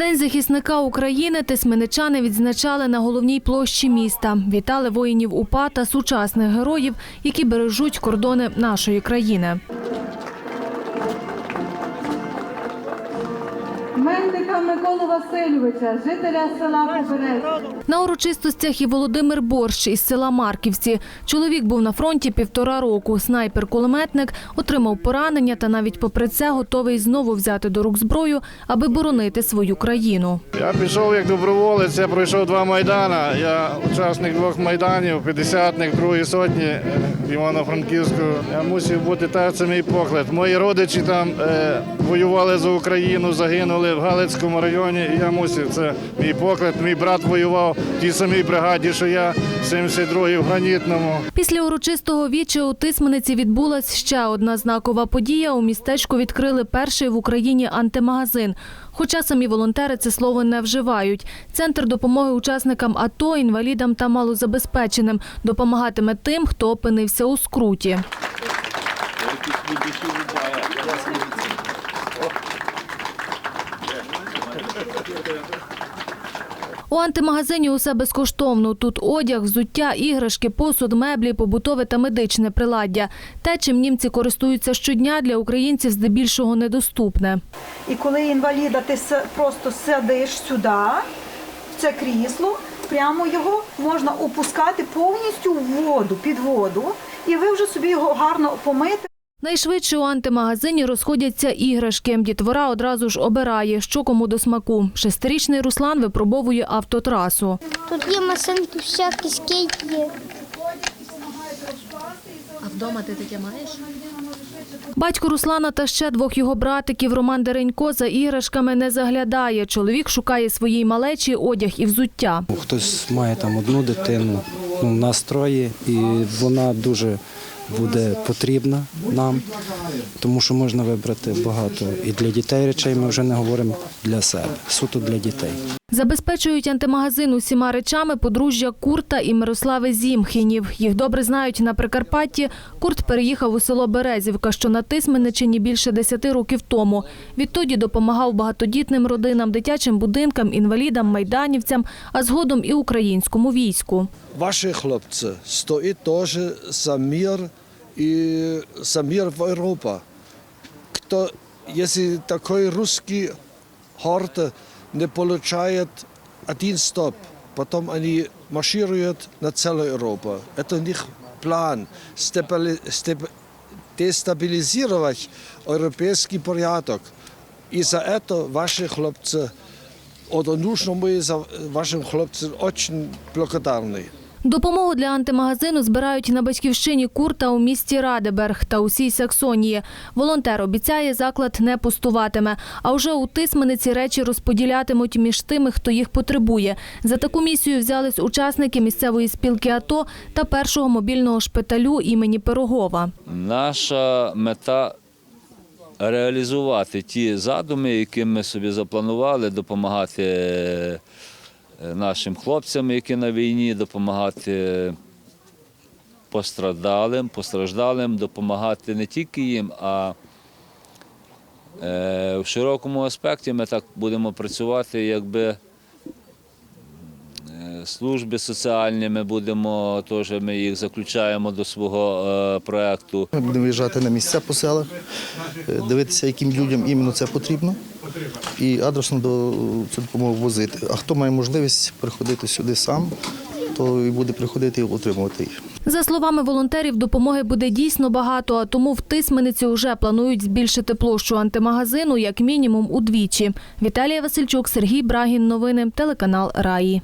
День захисника України тисменичани відзначали на головній площі міста. Вітали воїнів УПА та сучасних героїв, які бережуть кордони нашої країни. Мельника Миколу Васильовича, жителя села Побережжя. На урочистостях і Володимир Борщ із села Марківці. Чоловік був на фронті півтора року. Снайпер-кулеметник отримав поранення та навіть попри це готовий знову взяти до рук зброю, аби боронити свою країну. Я пішов як доброволець, я пройшов два майдани. Я учасник двох майданів, 50-ник другої сотні е, Івано-Франківську. Я мусив бути так, це мій поклад. Мої родичі там е, воювали за Україну, загинули в Галицькому районі. І я мусив. Це мій поклад. Мій брат воював в тій самій бригаді, що я, 72-й в гранітному. Після урочистого віча у Тисмениці відбулась ще одна знакова подія. У містечку відкрили перший в Україні антимагазин. Хоча самі волонтери це слово не вживають. Центр допомоги учасникам АТО, інвалідам та малозабезпеченим допомагатиме тим, хто опинився у скруті. У антимагазині усе безкоштовно. Тут одяг, взуття, іграшки, посуд, меблі, побутове та медичне приладдя. Те, чим німці користуються щодня, для українців здебільшого недоступне. І коли інваліда ти просто сидиш сюди, в це крісло, прямо його можна опускати повністю в воду, під воду, і ви вже собі його гарно помити. Найшвидше у антимагазині розходяться іграшки. Дітвора одразу ж обирає, що кому до смаку. Шестирічний Руслан випробовує автотрасу. Тут є машинки, всякі скейт є. А вдома ти таке маєш? Батько Руслана та ще двох його братиків Роман Деренько за іграшками не заглядає. Чоловік шукає своїй малечі одяг і взуття. Хтось має там одну дитину, ну, нас і вона дуже буде потрібна нам, тому що можна вибрати багато і для дітей речей. Ми вже не говоримо для себе, суто для дітей. Забезпечують антимагазин усіма речами подружжя Курта і Мирослави Зімхінів. Їх добре знають на Прикарпатті. Курт переїхав у село Березівка, що на Тисменичині більше 10 років тому. Відтоді допомагав багатодітним родинам, дитячим будинкам, інвалідам, майданівцям, а згодом і українському війську. Ваші хлопці стоять теж за мир і за мир в Європі. Кто, если такой русский хорт не получает один стоп, потом они маршируют на целую Европу. Это у них план стабили- стаб- дестабилизировать европейский порядок. И за это ваши хлопцы, oder нужно мы за вашим хлопцам очень благодарны. Допомогу для антимагазину збирають на батьківщині Курта у місті Радеберг та усій Саксонії. Волонтер обіцяє, заклад не пустуватиме. А вже у Тисмениці речі розподілятимуть між тими, хто їх потребує. За таку місію взялись учасники місцевої спілки АТО та першого мобільного шпиталю імені Пирогова. Наша мета реалізувати ті задуми, які ми собі запланували, допомагати нашим хлопцям, які на війні, допомагати пострадалим, постраждалим, допомагати не тільки їм, а е, в широкому аспекті ми так будемо працювати, якби служби соціальні, ми будемо теж ми їх заключаємо до свого е, проекту. Ми будемо виїжджати на місця по селах, е, дивитися, яким людям іменно це потрібно, і адресно до цю допомогу возити. А хто має можливість приходити сюди сам, то і буде приходити і отримувати їх. За словами волонтерів, допомоги буде дійсно багато, а тому в Тисмениці вже планують збільшити площу антимагазину як мінімум удвічі. Віталія Васильчук, Сергій Брагін. Новини. Телеканал Раї.